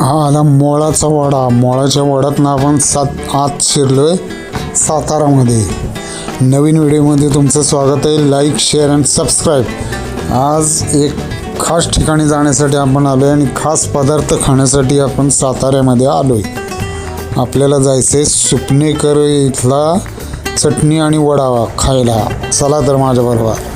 हा आला मोळाचा वडा. मोळाच्या वड्यातनं आपण सात आत आहे सातारामध्ये. नवीन व्हिडिओमध्ये तुमचं स्वागत आहे. लाईक शेअर अँड सबस्क्राईब आज एक खास ठिकाणी जाण्यासाठी आपण आलो आहे आणि खास पदार्थ खाण्यासाठी आपण साताऱ्यामध्ये आलो आहे आपल्याला जायचं आहे सुपणेकर इथला चटणी आणि वडावा खायला. चला तर माझ्याबरोबर.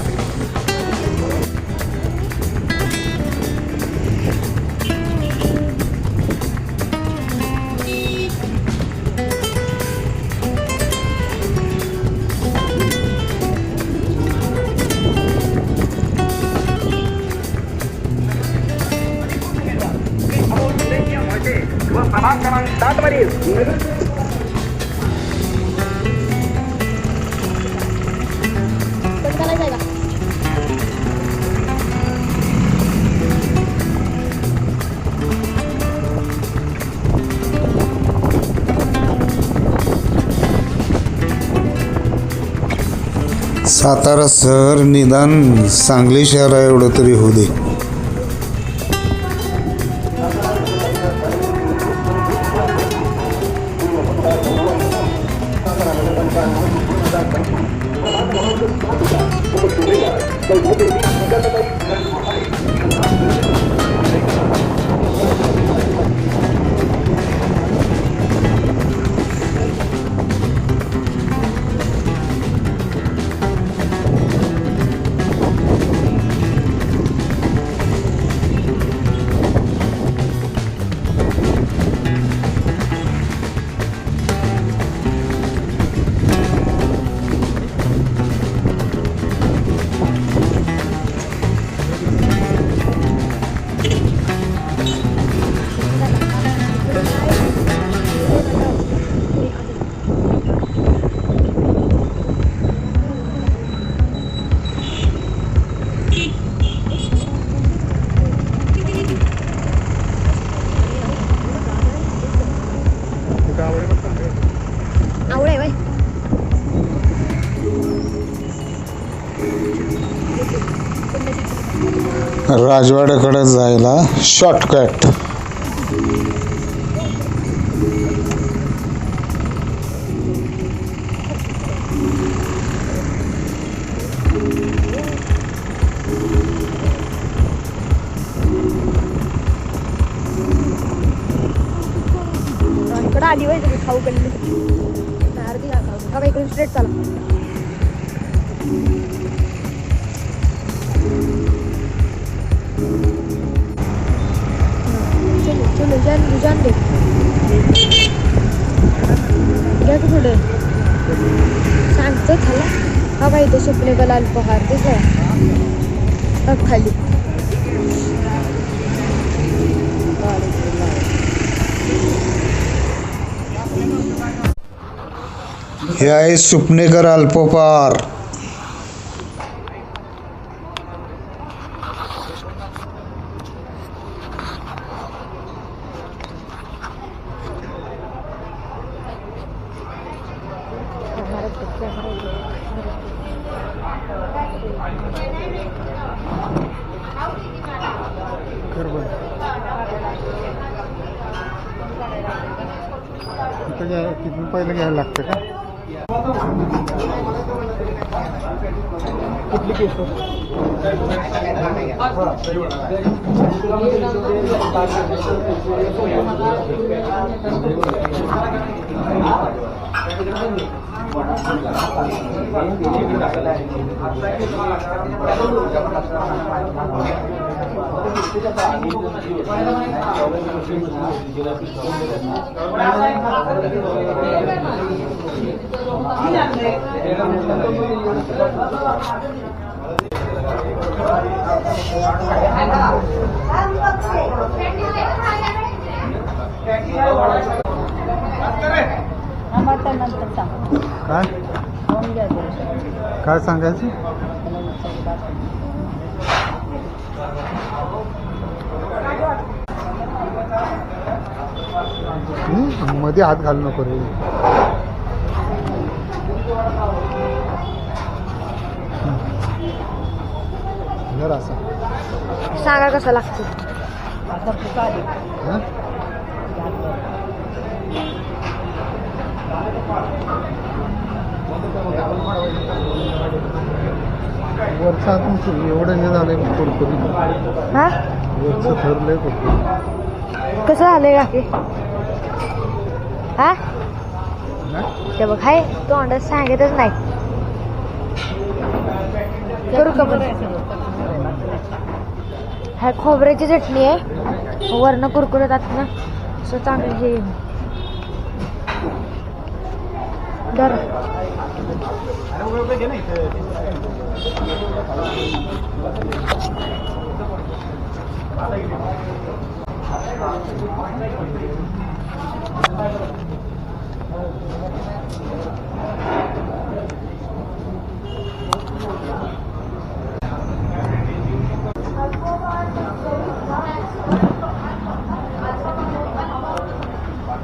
सातारा शहर निदान सांगली शहरा एवढं तरी होऊ दे. बाई राजवाड्याकडे जायला शॉर्टकट इकडं आली होय तुम्ही खाऊ कडली अर्धी खा खाऊ. का इकडून स्ट्रेट चला. चलो चलो जान जान दे. घ्या की पुढे सांगतो खाला. हा बाई तो सुपने का लाल पहार दिसला. खाली. हे आहे सुपनेकर अल्पोपार तिथून पहिलं घ्यायला लागतं का। कुठली केस काय काय सांगायचं मध्ये हात घालू नको रे. जरा सांगा कसं लागतो? वरचा हातून एवढं हे झालंय कुरकुरी हा? वरचं ठरलंय कुरकुरी कसं झालंय का हा? ते बघ हाय तोंडात सांगतच नाही. करू का हा खोबऱ्याची चटणी आहे. वरनं कुरकुरत आत ना असं चांगलं हे दर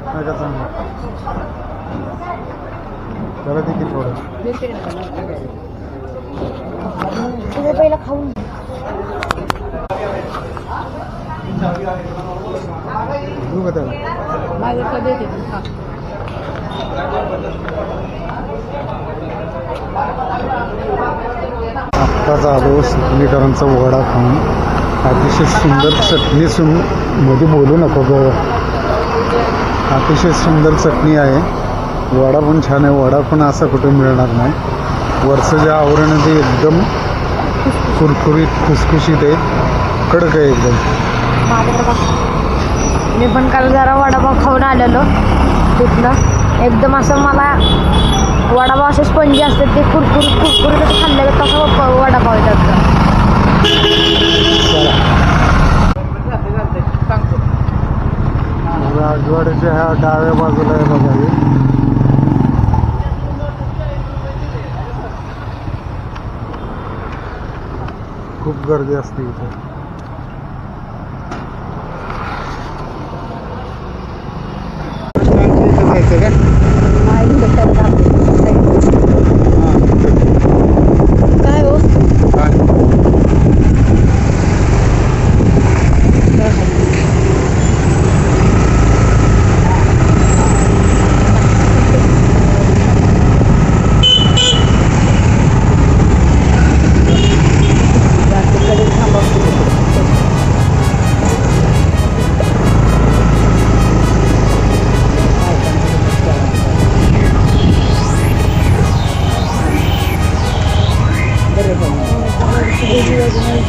नका चांगलं त्याला देखील थोडं. पहिलं खाऊन का त्याला आत्ताच आलो सुकणीकरांचा वडा खाऊन अतिशय सुंदर चटणी सुनमध्ये बोलू नको ग. अतिशय सुंदर चटणी आहे. वडा पण छान आहे. वडा पण असा कुठे मिळणार नाही. वरचं जे आवरण आहे ते एकदम कुरकुरीत खुसखुशीत आहे. कडक आहे एकदम. मी पण काल जरा वडापाव खाऊन आलेलो तिथनं. एकदम असं मला वडापाव असे स्पंजी असतात ते कुरकुरीत कुरकुरीतच खाल्लं तसं वडापाव येतात. राजवाड्याच्या ह्या डाव्या बाजूला आहे बघा गर्दी असते इथे.